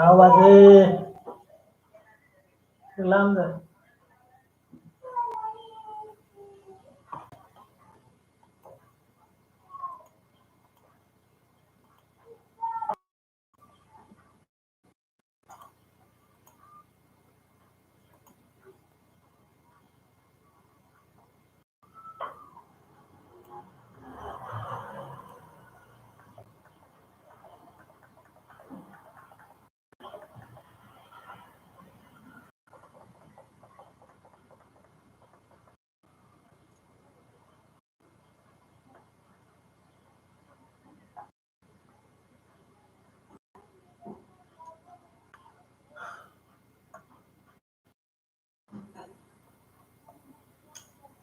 आवाज आहे लांब जा.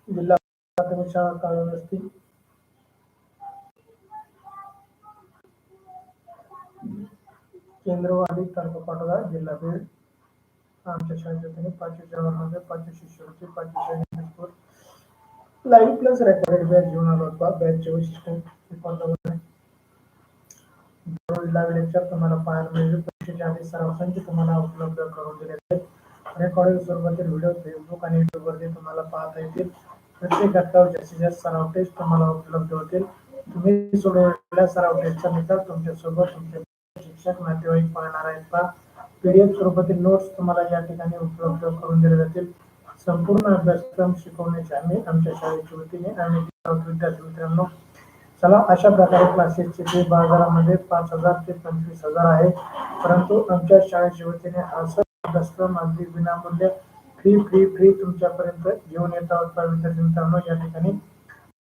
जिल्हा प्राथमिक शाळा काळवस्ती केंद्रवाडी तालुका पाटोदा जिल्हा बीड. आमच्या शाळेच्या वतीने पाचवी जवाहरमध्ये पाचवी शिष्यवृत्ती पाचवी श्रेणी लाईव्ह प्लस रेकॉर्डेड बॅच घेऊन आलो होता. बॅचचे वैशिष्ट्य रेकॉर्ड लाईव्ह लेक्चर तुम्हाला पाहायला मिळेल. परीक्षेचे आधी सराव संच तुम्हाला उपलब्ध करून दिले आहेत. रेकॉर्डिंग स्वरूपातील व्हिडिओ फेसबुक आणि युट्यूबवरती तुम्हाला पाहता येतील. प्रत्येक घटकावर जास्तीत जास्त सराव टेस्ट तुम्हाला उपलब्ध होतील. तुम्ही सोडवलेल्या सराव टेस्टचा निकाल तुमच्यासोबत तुमचे शिक्षक नातेवाईक पाहणार आहेत का? पीडीएफ स्वरूपातील नोट्स तुम्हाला या ठिकाणी उपलब्ध करून दिले जातील. संपूर्ण अभ्यासक्रम शिकवण्याचे आम्ही आमच्या शाळेच्या वतीने आणि विद्यार्थी मित्रांनो चला अशा प्रकारे क्लासेसचे फी बाजारामध्ये पाच हजार ते पंचवीस हजार आहे. परंतु आमच्या शाळेच्या वतीने हा अभ्यासक्रम अगदी विनामूल्य फ्री फ्री फ्री तुमच्यापर्यंत घेऊन येत आहोत पवित्र मित्रांनो या ठिकाणी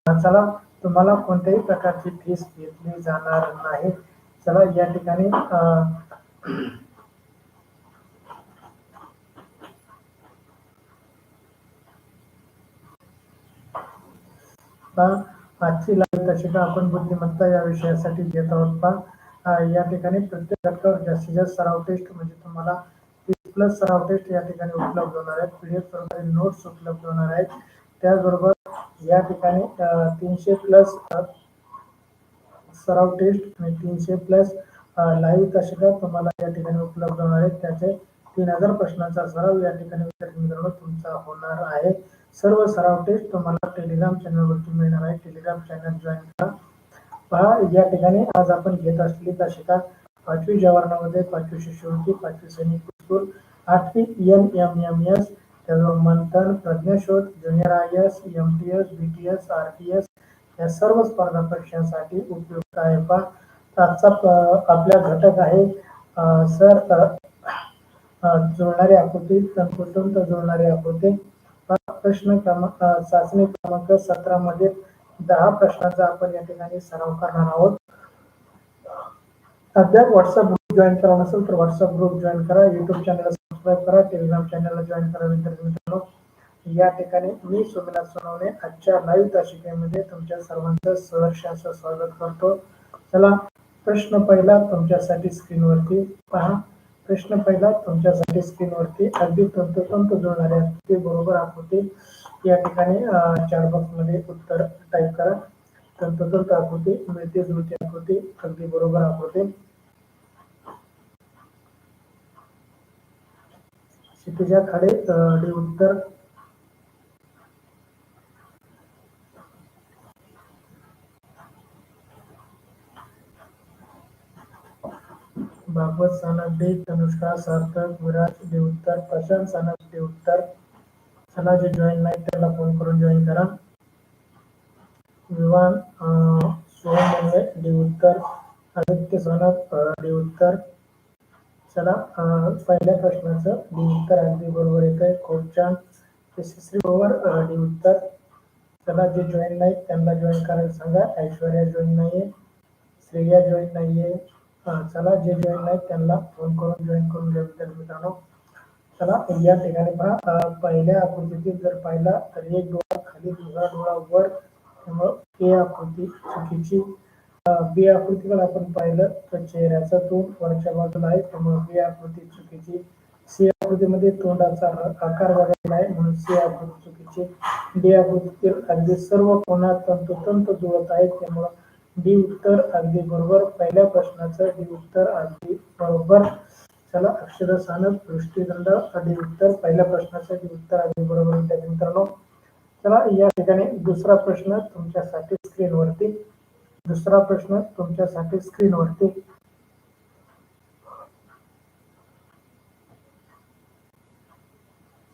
चला तुम्हाला कोणत्याही प्रकारची फीस घेतली जाणार नाही. चला या ठिकाणी आजची लाईव्ह दशिका आपण बुद्धिमत्ता या विषयासाठी घेत आहोत पहा या ठिकाणी प्रत्येक घटकावर जास्तीत जास्त सराव टेस्ट म्हणजे तुम्हाला प्लस सराव टेस्ट या ठिकाणी उपलब्ध होणार आहेत. पीडीएफ स्वरूपातील नोट्स उपलब्ध होणार आहेत. त्याचबरोबर या ठिकाणी तीनशे प्लस सराव टेस्ट आणि तीनशे प्लस लाईव्ह दशका तुम्हाला या ठिकाणी उपलब्ध होणार आहेत. त्याचे तीन हजार प्रश्नांचा सराव या ठिकाणी विद्यार्थी मित्रांनो तुमचा होणार आहे. सर्व सराव टेस्ट तुम्हाला टेलिग्राम चॅनलवरती मिळणार आहे. टेलिग्राम चॅनल जॉईन करा. पहा या ठिकाणी आज आपण घेत असलेली दशका पाचवी जवाहरमध्ये पाचवी शिष्यवृत्ती पाचवी सैनिक स्कूल आठवी एन एम एम एस त्याचबरोबर Manthan junior I S M T S B T S R T S या सर्व स्पर्धा परीक्षांसाठी उपयुक्त आहे. पहा आजचा आपला घटक आहे सर जुळणारी आकृती कुटुंब जुळणारी आकृती. प्रश्न क्रमांक चाचणी क्रमांक सतरा मध्ये दहा प्रश्नांचा आपण या ठिकाणी सराव करणार आहोत. अद्याप व्हॉट्सअप ग्रुप जॉईन करा नसेल तर व्हॉट्सअप ग्रुप जॉईन करा. युट्यूब चॅनल सबस्क्राईब करा टेलिग्राम चॅनलला जॉईन करा विद्यार्थी मित्रांनो. या ठिकाणी मी सोमनाथ सोनवणे आजच्या लाईव्ह तासिकेमध्ये तुमच्या सर्वांचं सहर्ष असं स्वागत करतो. चला प्रश्न पहिला तुमच्यासाठी स्क्रीनवरती पहा. प्रश्न पहिला तुमच्यासाठी स्क्रीनवरती अगदी तंतोतंत जुळणारे ते बरोबर आकृती. या ठिकाणी चार बॉक्समध्ये उत्तर टाईप करा. तंतोतंत आकृती मिळते जुळती आकृती अगदी बरोबर आकृती. क्षितिजा खाडे डी उत्तर. भागवत सानप डे तनुष्का सार्थक विराज डे उत्तर प्रशांत सानप डे उत्तर. चला जे जॉईन नाही त्याला फोन करून जॉईन करा. विवान सोहम डे उत्तर. आदित्य सानप डे उत्तर. चला पहिल्या प्रश्नाचं डी उत्तर अगदी बरोबर येत आहे. खूप छान यशस्वी डी उत्तर. चला जे जॉईन नाहीत त्यांना जॉईन करायला सांगा. ऐश्वर्या जॉईन नाहीये. श्रेया जॉईन नाहीये. चला जे जॉईन नाहीत त्यांना फोन करून जॉईन करून घ्या विद्यार्थी मित्रांनो. चला या ठिकाणी पहा. पहिल्या आकृतीतील जर पाहिला तर एक डोळा खाली दुसरा डोळा वर. त्यामुळं ए आकृती चुकीची. बी आकृतीकडे आपण पाहिलं तर चेहऱ्याचा तोंड वरच्या बाजूला आहे. त्यामुळे बी आकृती चुकीची सी आकृतीमध्ये तोंडाचा आकार बघायला आहे. म्हणून सी आकृती चुकीची डी आकृतीतील अगदी सर्व कोणा तंतोतंत जुळत आहेत. त्यामुळं डी उत्तर अगदी बरोबर पहिल्या प्रश्नाचं डी उत्तर अगदी बरोबर. चला अक्षर सानप दृष्टीदंड आधी उत्तर पहिल्या प्रश्नाचं डी उत्तर अगदी बरोबर. विद्यार्थी मित्रांनो चला या ठिकाणी दुसरा प्रश्न तुमच्यासाठी स्क्रीनवरती दुसरा प्रश्न तुमच्यासाठी स्क्रीनवरती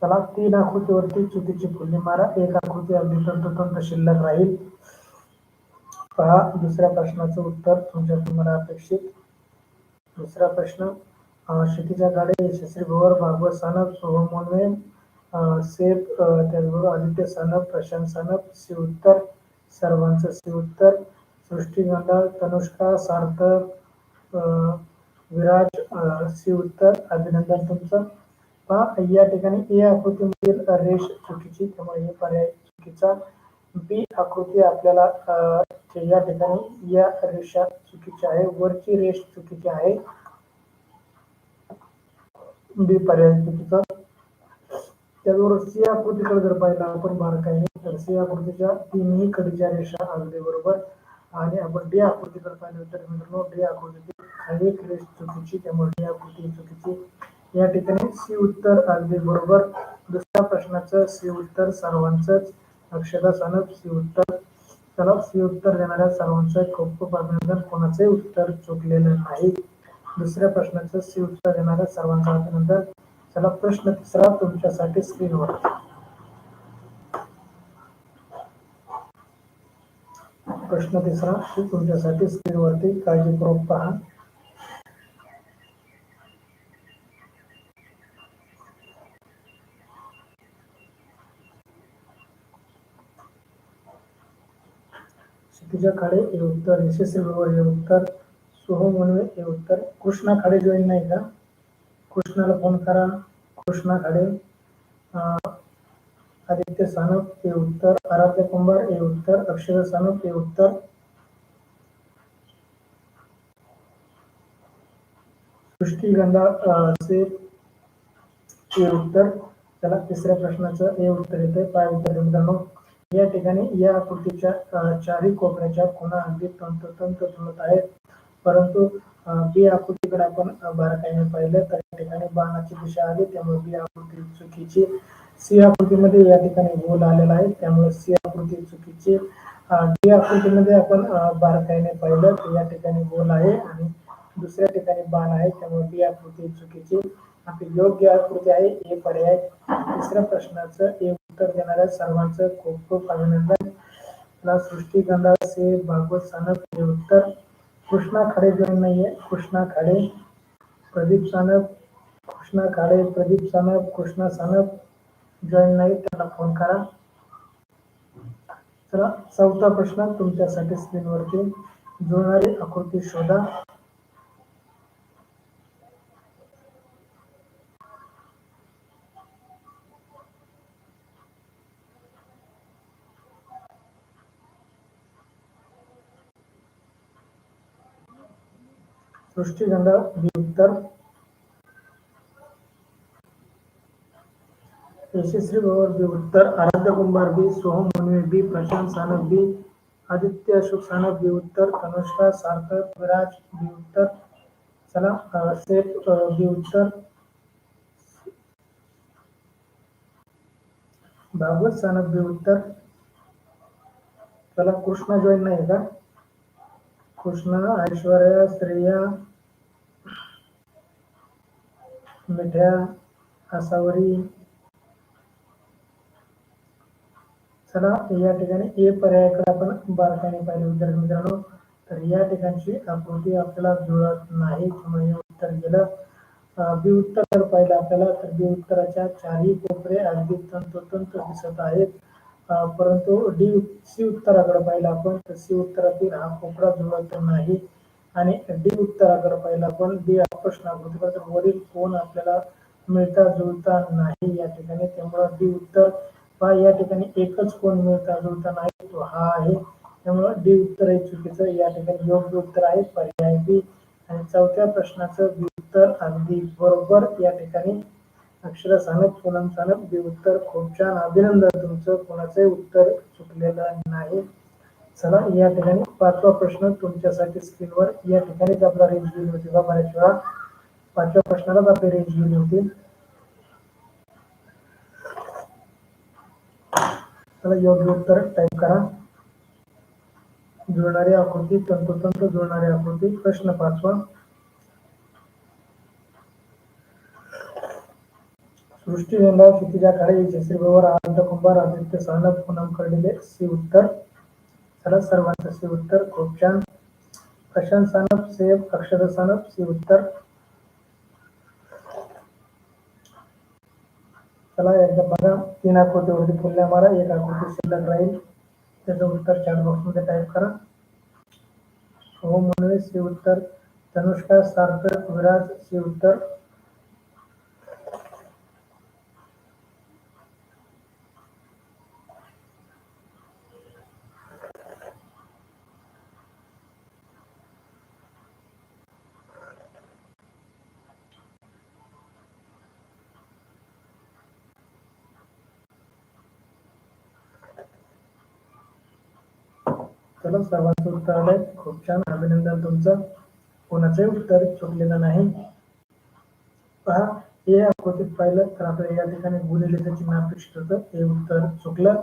चला तीन आकृतीवरती चुकीची फुले मारा. एक आकृती अगदी तंतोतंत शिल्लक राहील. पहा दुसऱ्या प्रश्नाचं उत्तर तुमच्या तुम्हाला अपेक्षित. दुसरा प्रश्न शेतीच्या गाडे यशस्वी भवर भागवत सानप सोहम मोनवे सेफ त्याचबरोबर आदित्य सानप प्रशांत सानप सी उत्तर सर्वांचं सी उत्तर. सृष्टी गंडाळ तनुष्का सार्थक विराज सी उत्तर अभिनंदन तुमचं. पहा या ठिकाणी ए आकृतीमधील रेष चुकीची त्यामुळे हे पर्याय चुकीचा. बी आकृती आपल्याला या ठिकाणी या रेषा चुकीची आहे वरची रेष चुकीची आहे. बी पर्याय चुकीचा. त्याचबरोबर सी आकृतीकडे जर पाहिला आपण बारकाईने तर सी आकृतीच्या तीनही कडीच्या रेषा अगदी बरोबर. आणि आपण डी आकृती जर पाहिलं तर मित्रांनो डी आकृती खाली रेष चुकीची त्यामुळे डी आकृती चुकीची. या ठिकाणी सी उत्तर अगदी बरोबर. दुसऱ्या प्रश्नाचं सी उत्तर सर्वांचंच. अक्षता सानप सी उत्तर चला सी उत्तर देणाऱ्या सर्वांचं खूप खूप अभिनंदन. कोणाचंही उत्तर चुकलेलं नाही. दुसऱ्या प्रश्नाचं सी उत्तर देणाऱ्या सर्वांचं अभिनंदन. चला प्रश्न तिसरा तुमच्यासाठी स्क्रीनवर प्रश्न तिसरा तुमच्यासाठी स्क्रीनवरती काळजीपूर्वक पहा. क्षितिजा खाडे हे उत्तर. यशस्वी बरोबर हे उत्तर. सोहम म्हणून हे उत्तर. कृष्णा खाडे जॉईन नाही का? कृष्णाला फोन करा. कृष्णा खाडे. आदित्य सानप हे उत्तर आराध्य कुंभार हे उत्तर अक्षर सानप हे उत्तर. सृष्टी गंधा से हे उत्तर. त्याला तिसऱ्या प्रश्नाचं हे उत्तर येते काय उत्तर मित्रांनो. या ठिकाणी या आकृतीच्या चारही कोपऱ्याच्या खुणा अगदी तंतोतंत जुळत आहेत. परंतु बी आकृतीकडे आपण बारकाईने पाहिलं तर या ठिकाणी बाणाची दिशा आली त्यामुळे बी आकृती चुकीची. सी आकृतीमध्ये या ठिकाणी गोल आलेला आहे. त्यामुळे सी आकृती चुकीची डी आकृतीमध्ये आपण बारकाईने पाहिलं तर या ठिकाणी गोल आहे आणि दुसऱ्या ठिकाणी बाण आहे. त्यामुळे बी आकृती चुकीची आपली योग्य आकृती आहे. ए पर्याय तिसऱ्या प्रश्नाचं ए उत्तर देणाऱ्या सर्वांचं खूप खूप अभिनंदन. ला सृष्टी गंधा से भागवत सानप हे उत्तर. कृष्णा खाडे जॉईन नाहीये कृष्णा खाडे प्रदीप सानप कृष्णा खाडे प्रदीप सानप कृष्णा सानप जॉईन नाही त्यांना फोन करा. तर चौथा प्रश्न तुमच्यासाठी स्क्रीनवरती. जुळणारी आकृती शोधा. सृष्टीगंध उत्तर यशस्वी गौर बी उत्तर आराध्य कुंभार बी सोहम मुनवे बी प्रशांत सानप बी आदित्य अशोक सानप बी उत्तर तनुष्का सार्थक विराज बी उत्तर चला सेफ बी उत्तर भागवत सानप बी उत्तर. चला कृष्णा जॉईन नाही का? कृष्णा ऐश्वर्या श्रेया मिठ्या आसावरी चला या ठिकाणी ए पर्यायाकडे आपण. बारकाईने पाहिले विद्यार्थी मित्रांनो. तर या ठिकाणची आकृती आपल्याला जुळत नाही त्यामुळे उत्तर गेलं. बी उत्तर जर पाहिलं आपल्याला तर बी उत्तराच्या चारही कोपरे अगदी तंतोतंत दिसत आहेत. परंतु डी सी उत्तराकडे पाहिलं आपण तर सी उत्तरातील हा कोपरा जुळत नाही. आणि डी उत्तराकडे पाहिलं आपण डी प्रश्न तर वरील कोण आपल्याला मिळता जुळता नाही या ठिकाणी. त्यामुळं डी उत्तर पहा या ठिकाणी एकच कोण मिळता जुळता नाही तो हा आहे. त्यामुळं डी उत्तर आहे चुकीचं या ठिकाणी योग्य उत्तर आहे. पर्याय बी. आणि चौथ्या प्रश्नाचं बी उत्तर अगदी बरोबर या ठिकाणी अक्षर सानप पूनम सानप बी उत्तर खूप छान. अभिनंदन तुमचं. कोणाचंही उत्तर चुकलेलं नाही. चला या ठिकाणी पाचवा प्रश्न तुमच्यासाठी स्क्रीनवर. या ठिकाणीच आपला रेंज होती बा बऱ्याच वेळा. पाचव्या प्रश्नालाच आपली रेंज दिली होती. त्याला योग्य उत्तर टाईप करा. जुळणारी आकृती तंतोतंत जुळणारी आकृती प्रश्न पाचवा. सृष्टी वेंदा क्षितिजा काळे यशस्वी बरोबर आनंद कुंभार आदित्य सानप पूनम कर्डिले सी उत्तर. चला सर्वांचं सी उत्तर. खूप छान प्रशांत सानप सेब अक्षर सानप सी उत्तर. चला एकदा बघा. तीन आकृतीवरती फुल्या मारा एक आकृती शिल्लक राहील. त्याचं उत्तर चॅट बॉक्समध्ये टाईप करा. हो म्हणून सी उत्तर. तनुष्का सार्थक विराज सी उत्तर चला सर्वांचं उत्तर आलंय. खूप छान. अभिनंदन तुमचं. कोणाचंही उत्तर चुकलेलं नाही. पहा हे आकृतीत पाहिलं तर आपल्याला या ठिकाणी गुणिलेचं चिन्ह अपेक्षित होतं. हे उत्तर चुकलं.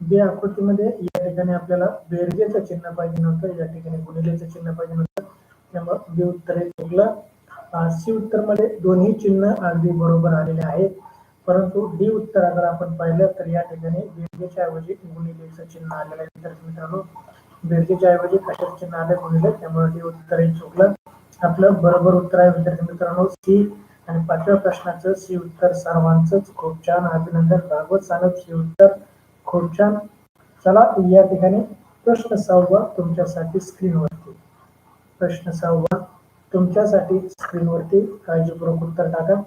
बे आकृतीमध्ये या ठिकाणी आपल्याला बेरजेचं चिन्ह पाहिजे नव्हतं. या ठिकाणी गुणिलेचं चिन्ह पाहिजे नव्हतं. त्यामुळे बे उत्तर हे चुकलं सी उत्तरमध्ये दोन्ही चिन्ह अगदी बरोबर आलेले आहेत. परंतु डी उत्तर अगर आपण पाहिलं तर या ठिकाणी बेरजेच्या ऐवजी गुणिलेचं चिन्ह आलेलं आहे. विद्यार्थी मित्रांनो बेरजेच्या ऐवजी कशाचे चिन्ह आले त्यामुळे हे उत्तर चुकलं. आपलं बरोबर उत्तर आहे विद्यार्थी मित्रांनो सी. आणि पाचव्या प्रश्नाचं सी उत्तर सर्वांचंच. खूप छान अभिनंदन. भागवत सानप सी उत्तर खूप छान. चला या ठिकाणी प्रश्न सहावा तुमच्यासाठी स्क्रीनवरती. प्रश्न सहावा तुमच्यासाठी स्क्रीनवरती काळजीपूर्वक उत्तर टाका.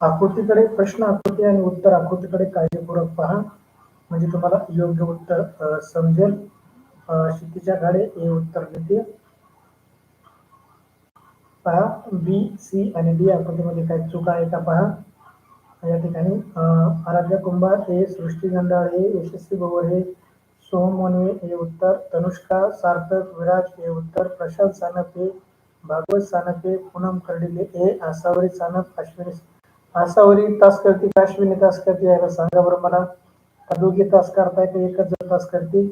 आकृतीकडे प्रश्न आकृती आणि उत्तर आकृतीकडे काळजीपूर्वक पहा. म्हणजे तुम्हाला योग्य उत्तर समजेल. अ, क्षितिजा घाडे हे उत्तर देते पहा बी सी आणि डी आकृतीमध्ये काही चूक आहे का पहा. या ठिकाणी आराध्य कुंभार हे सृष्टी गंधाळ हे यशस्वी भवर हे सोहम मोनवे हे उत्तर तनुष्का सार्थक विराज हे उत्तर प्रशांत सानप हे भागवत सानप हे पूनम कर्डिले हे आसावरी सानप अश्विनी आसावरी तास करते का अश्विनी तास करते याला सांगा बरं मला. दोघे तास करताय का एकच जण तास करतील?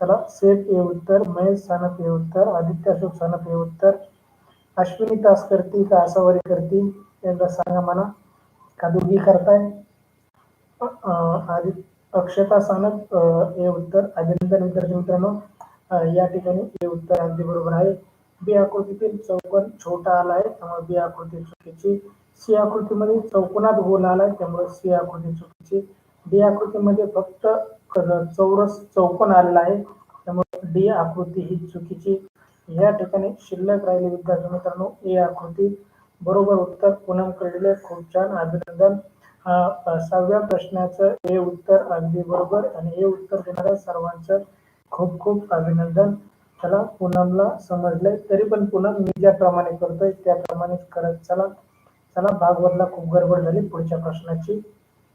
चला सेफ हे उत्तर महेश सानप हे उत्तर आदित्य अशोक सानप हे उत्तर. अश्विनी तास करते का आसावरी करते एकदा सांगा मला का दोघी करताय? अं, अक्षता सानप हे उत्तर. अभिनंदन विद्यार्थी मित्रांनो या ठिकाणी हे उत्तर अगदी बरोबर आहे. बी आकृतीतील चौकोन छोटा आला आहे त्यामुळे बी आकृती चुकीची. सी आकृतीमध्ये चौकोनात गोल आला आहे त्यामुळे सी आकृती चुकीची. डी आकृतीमध्ये फक्त चौरस चौकोन आलेला आहे. त्यामुळे डी आकृती ही चुकीची. या ठिकाणी शिल्लक राहिली विद्यार्थी मित्रांनो ए आकृती. बरोबर उत्तर पूनम कडले खूप छान. अभिनंदन. सहाव्या प्रश्नाचं हे उत्तर अगदी बरोबर आणि हे उत्तर देणाऱ्या सर्वांचं खूप खूप अभिनंदन. चला पूनमला समजलंय. तरी पण पूनम मी ज्याप्रमाणे करतोय त्याप्रमाणेच करत चला. चला भागवतला खूप गडबड झाली पुढच्या प्रश्नाची.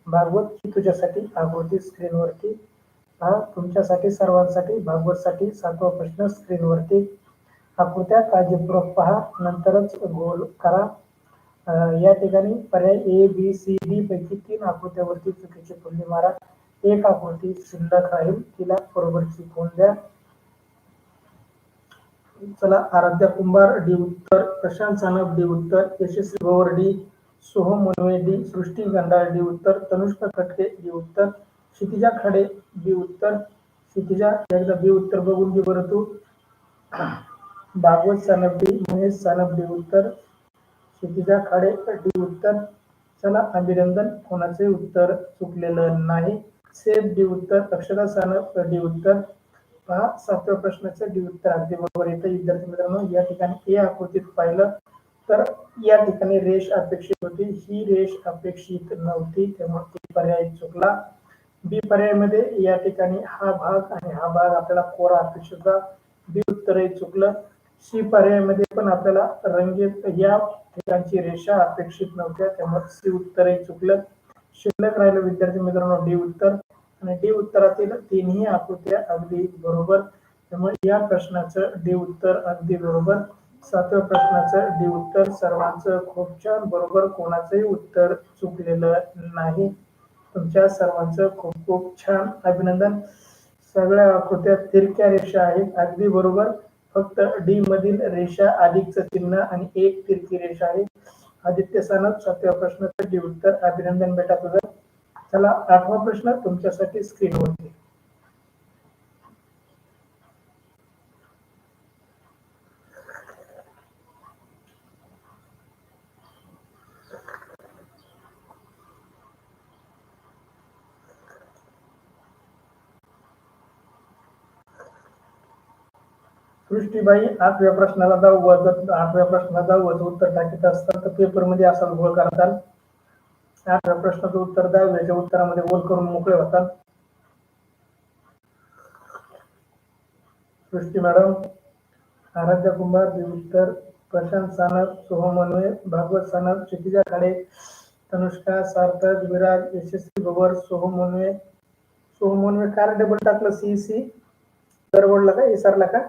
भागवत ही तुझ्यासाठी आकृती स्क्रीनवरती हा तुमच्यासाठी सर्वांसाठी भागवतसाठी सातवा प्रश्न स्क्रीनवरती. आकृत्या काळजीपूर्वक पहा नंतरच गोल करा. या ठिकाणी पर्याय ए बी सी डी पैकी तीन आकृत्यावरती चुकीची फुल्ली मारा. एक आकृती शिल्लक राहील तिला बरोबरची फोन द्या? चला आराध्या कुंभार डी उत्तर प्रशांत सानप डी उत्तर Yashasvi Govar D Soham Munave D Srushti Gandhal D उत्तर तनुष्का खटके डी उत्तर क्षितिजा खाडे डी उत्तर क्षितिजा एकदा बी उत्तर बघून घे बरं तू. भागवत सानप डी महेश सानप डी उत्तर क्षितिजा खडे डी उत्तर. चला अभिनंदन कोणाचे उत्तर चुकलेलं नाही. सेफ डी उत्तर अक्षरा सानप डी उत्तर. पहा सातव्या प्रश्नाचं डी उत्तर अगदी बरोबर येतं. विद्यार्थी मित्रांनो या ठिकाणी ए आकृतीत पाहिलं. तर या ठिकाणी रेष अपेक्षित होती. ही रेष अपेक्षित नव्हती तेव्हा पर्याय चुकला. बी पर्यायामध्ये या ठिकाणी हा भाग आणि हा भाग आपल्याला कोरा अपेक्षित होता. बी उत्तरही चुकलं. सी पर्यायामध्ये पण आपल्याला रंगीत या ठिकाणची रेषा अपेक्षित नव्हत्या त्यामुळे सी उत्तरही चुकलं. शिल्लक राहिलं विद्यार्थी मित्रांनो डी उत्तर. आणि डी उत्तरातील तिन्ही आकृत्या अगदी बरोबर. त्यामुळे या प्रश्नाचं डी उत्तर अगदी बरोबर. सातव्या प्रश्नाचं डी उत्तर. सर्वांचं खूप छान. बरोबर कोणाचंही उत्तर चुकलेलं नाही. तुमच्या सर्वांचं खूप खूप छान अभिनंदन. सगळ्या आकृत्या तिरक्या रेषा आहेत. अगदी बरोबर. फक्त डी मधील रेषा अधिकचं चिन्ह आणि एक तिरकी रेषा आहे. आदित्य सानप सातव्या प्रश्नाचं डी उत्तर. अभिनंदन बेटा तुझं. चला आठवा प्रश्न तुमच्यासाठी स्क्रीनवरती सृष्टीबाई आठव्या प्रश्नाला जाऊ वजन आठव्या प्रश्नाला जाऊ उत्तर टाकीत असतात तर पेपरमध्ये असा गोळ करतात आठव्या प्रश्नाचं उत्तर दहाव्याच्या उत्तरामध्ये गोल करून मोकळे होतात सृष्टी मॅडम आराध्या कुंभार बी उत्तर प्रशांत सानप सोहम अनवे भागवत सानप क्षितिजा खाडे तनुष्का सार्थक विराज यशस्वी बबर सोहम अनवे सोहम अनवे कार डबल टाकलं सी सी. दरवडला का विसरला का?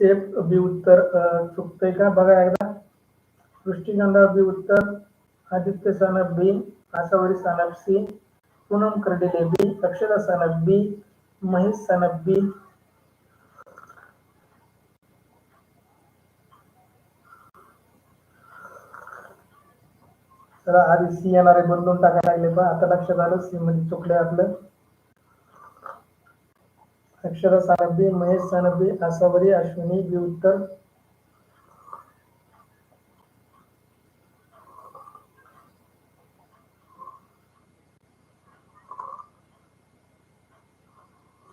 सेफ बी उत्तर चुकतंय का? बघा एकदा. सृष्टीगंधा बी उत्तर Aditya Sanap B Asavari Sanap C Poonam Kardile B Akshara Sanap B Mahesh Sanap B. चला आधी सी येणारे बदलून टाकायला लागले पण आता लक्षात आलं सी मध्ये चुकलंय आपलं. अक्षरा सानबी Mahesh सानबी Asavari Ashwini B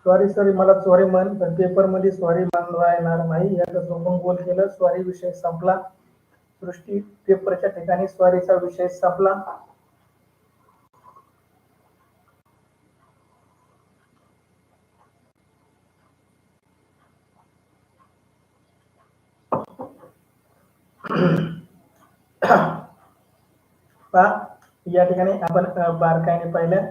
sorry sorry sorry मला सॉरी म्हण पण पेपरमध्ये सॉरी मानवा येणार नाही. याचा चुकून गोल केलं सॉरी विषय संपला. सृष्टी पेपरच्या ठिकाणी स्वारीचा विषय संपला. पहा या ठिकाणी आपण बारकाईने पाहिलं.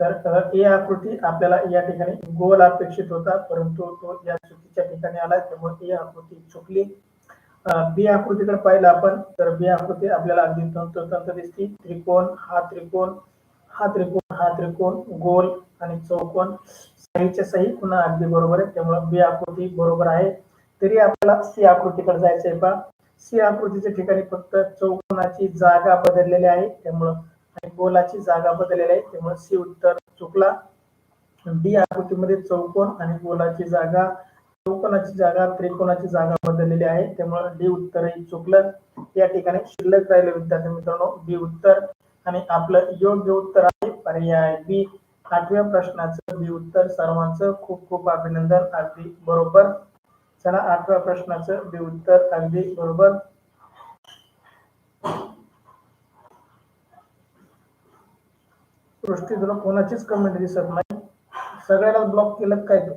तर ए आकृती आपल्याला या ठिकाणी गोल अपेक्षित होता परंतु तो या चुकीच्या ठिकाणी आला त्यामुळे ए आकृती चुकली. बी आकृतीकडे पाहिलं आपण तर बी आकृती आपल्याला अगदी तंतोतंत दिसते. त्रिकोण हा त्रिकोण हा त्रिकोण हा त्रिकोण गोल आणि चौकोन. सहीच्या सही पुन्हा अगदी बरोबर आहे त्यामुळे बी आकृती बरोबर आहे. तरी आपल्याला सी आकृतीकडे जायचं आहे पहा. सी आकृतीच्या ठिकाणी फक्त चौकोनाची जागा बदललेली आहे. त्यामुळं आणि गोलाची जागा बदललेली आहे. त्यामुळे सी उत्तर चुकला. डी आकृतीमध्ये चौकोन आणि गोलाची जागा चौकोनाची जागा त्रिकोणाची जागा बदललेली आहे. त्यामुळे डी उत्तरही चुकलं. या ठिकाणी शिल्लक राहिले विद्यार्थी मित्रांनो. बी उत्तर आणि आपलं योग्य उत्तर आहे. पर्याय बी. आठव्या प्रश्नाचं बी उत्तर सर्वांचं खूप खूप अभिनंदन. अगदी बरोबर. चला आठव्या प्रश्नाचं बी उत्तर अगदी बरोबर. सृष्टी तुला कोणाचीच कमेंट दिसत नाही. सगळ्याला ब्लॉक केलं काय तो?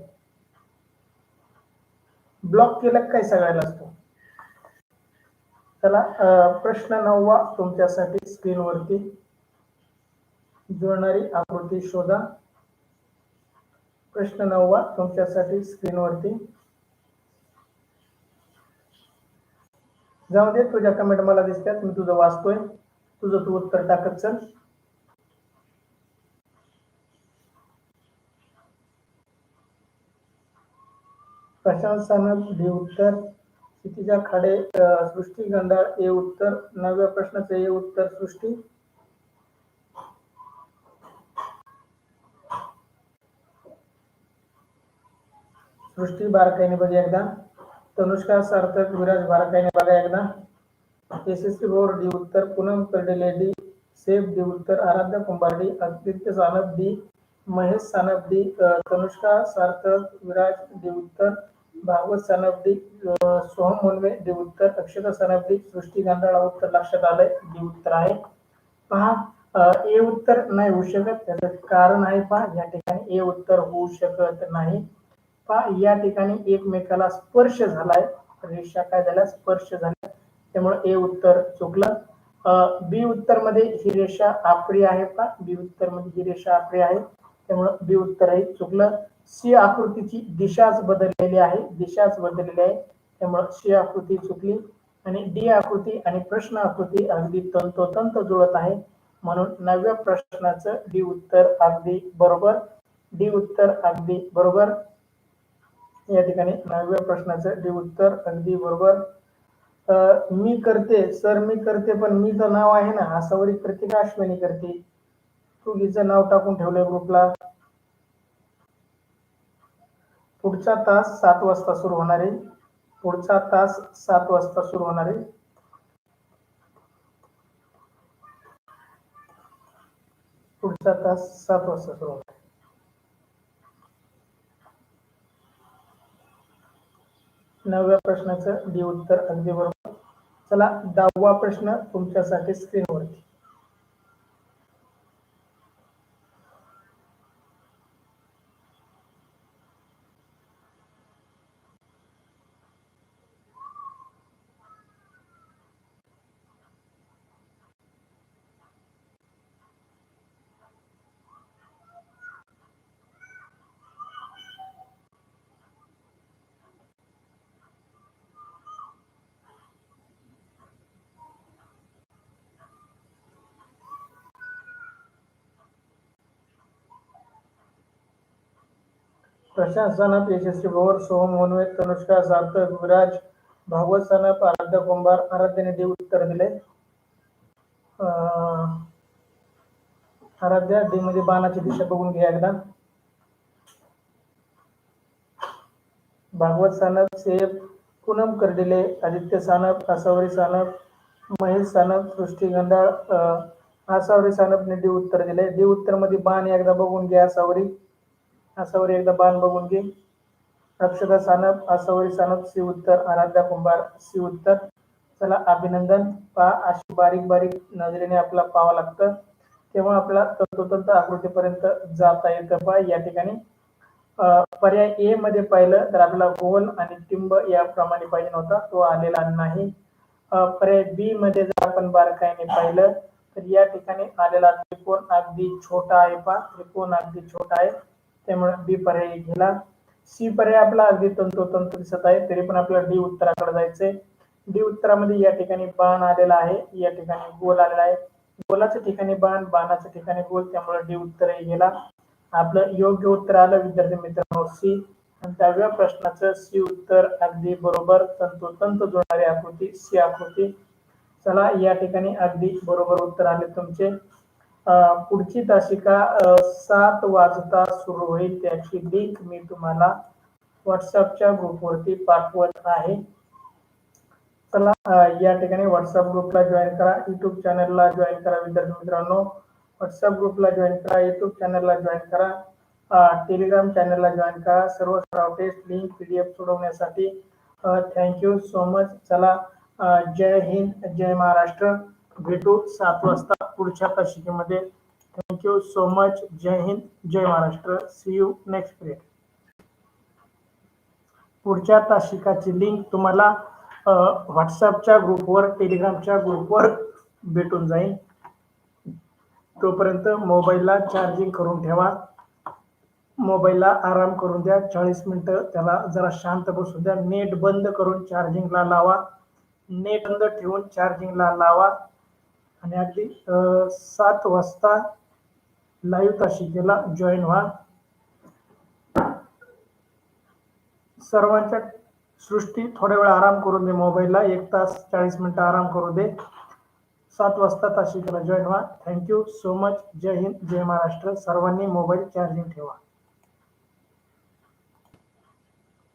ब्लॉक केलं काय सगळ्याला असतो चला प्रश्न नववा तुमच्यासाठी स्क्रीनवरती जुळणारी आकृती शोधा. प्रश्न नववा तुमच्यासाठी स्क्रीनवरती जाऊ दे तुझ्या कमेंट मला दिसतात मी तुझं वाचतोय. तुझं तू उत्तर टाकत चल. प्रशांत सानप डी उत्तर. क्षितिजा खाडे सृष्टी गंडाळ ए उत्तर. नव्या प्रश्नाचं ए उत्तर सृष्टी. सृष्टी बारकाईने बघ एकदा. तनुष्का सार्थक विराज बारकाईने बघा एकदा. यशस्वी भोर डी उत्तर Poonam Kardile D safe D उत्तर Aaradhya कुंभारडी Aditya Sanap D Mahesh Sanap D Tanushka Sarthak Viraj D उत्तर भागवत सानप डी सोहम मुनवे डी उत्तर अक्षता सानप डी सृष्टी गांधाळा उत्तर लक्षात आलंय डी उत्तर आहे. पहा ए उत्तर नाही होऊ शकत त्याचं कारण आहे पहा या ठिकाणी ए उत्तर होऊ शकत नाही. पहा या ठिकाणी एकमेकाला स्पर्श झालाय? रेषा काय झाल्या स्पर्श झाल्या त्यामुळे ए उत्तर चुकलं. बी उत्तरमध्ये ही रेषा आपरी आहे पहा बी उत्तरमध्ये ही रेषा आपरी आहे. त्यामुळं बी उत्तरही चुकलं. सी आकृतीची दिशाच बदललेली आहे. दिशाच बदललेली आहे. त्यामुळे सी आकृती चुकली आणि डी आकृती आणि प्रश्न आकृती अगदी तंतोतंत जुळत आहे. म्हणून नव्या प्रश्नाचं डी उत्तर अगदी बरोबर. डी उत्तर अगदी बरोबर. या ठिकाणी नवव्या प्रश्नाचं डी उत्तर अगदी बरोबर. मी करते सर मी करते पण मीचं नाव आहे ना आसावरी करते का अश्विनी करते. तू हिचं नाव टाकून ठेवलंय ग्रुपला. पुढचा तास सात वाजता सुरू होणार आहे. पुढचा तास सात वाजता सुरू होणार आहे. पुढचा तास सात वाजता सुरू होणार आहे नवव्या प्रश्नाचं डी उत्तर अगदी बरोबर. चला दहावा प्रश्न तुमच्यासाठी स्क्रीनवरती प्रशांत यशस्वी भोवर सोहम मनवे तनुष्का सार्थक विराज भागवत सनप आराध्य कुंभार आराध्य निधी उत्तर दिले. अं, आराध्या डी मध्ये बाणाची दिशा बघून घ्या एकदा. भागवत सानप सेफ पूनम करडिले आदित्य सानप आसावरी सानप महेश सानप सृष्टी गंडाळ आसावरी सानपने डी उत्तर दिले. डी उत्तरमध्ये बाण एकदा बघून घ्या आसावरी. आसावरी एकदा बाण बघून घे. अक्षता सानप आसावरी सानप सी उत्तर आराध्या कुंभार सी उत्तर. चला अभिनंदन. पहा अशी बारीक बारीक नजरेने आपला पाहावं लागतं. तेव्हा आपला तंतोतंत आकृतीपर्यंत जाता येतं. पहा या ठिकाणी अं, पर्याय ए मध्ये पाहिलं तर आपला गोल आणि टिंब याप्रमाणे पाहिजे नव्हता. तो आलेला नाही. पर्याय बी मध्ये जर आपण बारकाईने पाहिलं तर या ठिकाणी आलेला त्रिकोण अगदी छोटा आहे. पहा त्रिकोण अगदी छोटा आहे. त्यामुळे बी पर्याय घेला सी पर्याय आपला अगदी तंतोतंत दिसत आहे तरी पण आपल्याला डी उत्तराकडे जायचंय. डी उत्तरामध्ये या ठिकाणी बाण आलेला आहे या ठिकाणी गोल आलेला आहे. गोलाच्या ठिकाणी बाण बाणाच्या ठिकाणी गोल त्यामुळे डी उत्तरही गेला. आपलं योग्य उत्तर आलं विद्यार्थी मित्रांनो सी आणि दहाव्या प्रश्नाचं सी उत्तर अगदी बरोबर तंतोतंत जुळणारी आकृती सी आकृती. चला या ठिकाणी अगदी बरोबर उत्तर आले तुमचे. पुढची तासिका सात वाजता सुरू होईल. त्याची लिंक मी तुम्हाला व्हॉट्सअपच्या ग्रुपवरती पाठवत आहे. चला या ठिकाणी व्हॉट्सअप ग्रुपला जॉईन करा. युट्यूब चॅनलला जॉईन करा विद्यार्थी मित्रांनो. व्हॉट्सअप ग्रुपला जॉईन करा युट्यूब चॅनलला जॉईन करा. टेलिग्राम चॅनलला जॉईन करा. सर्व सराव टेस्ट लिंक एफ सोडवण्यासाठी थँक्यू सो मच चला जय हिंद जय महाराष्ट्र. भेटू. सात वाजता पुढच्या तासिकेमध्ये थँक्यू सो मच जय हिंद. जय Maharashtra. See you next period पुढच्या तासिकाची लिंक तुम्हाला व्हॉट्सअपच्या ग्रुपवर टेलिग्रामच्या ग्रुपवर भेटून जाईल. तोपर्यंत मोबाईलला चार्जिंग करून ठेवा. मोबाईलला आराम करून द्या. चाळीस मिनिटं त्याला जरा शांत बसू द्या. नेट बंद करून चार्जिंगला लावा. नेट बंद ठेवून चार्जिंगला लावा. आणि अगदी सात वाजता लाईव्ह तासिकेला जॉईन व्हा. सर्वांच्या सृष्टी थोड्या वेळ आराम करून दे मोबाईलला एक तास चाळीस मिनिटं आराम करू दे. सात वाजता तासिकेला जॉईन व्हा. थँक्यू सो मच जय हिंद जय महाराष्ट्र. सर्वांनी मोबाईल चार्जिंग ठेवा.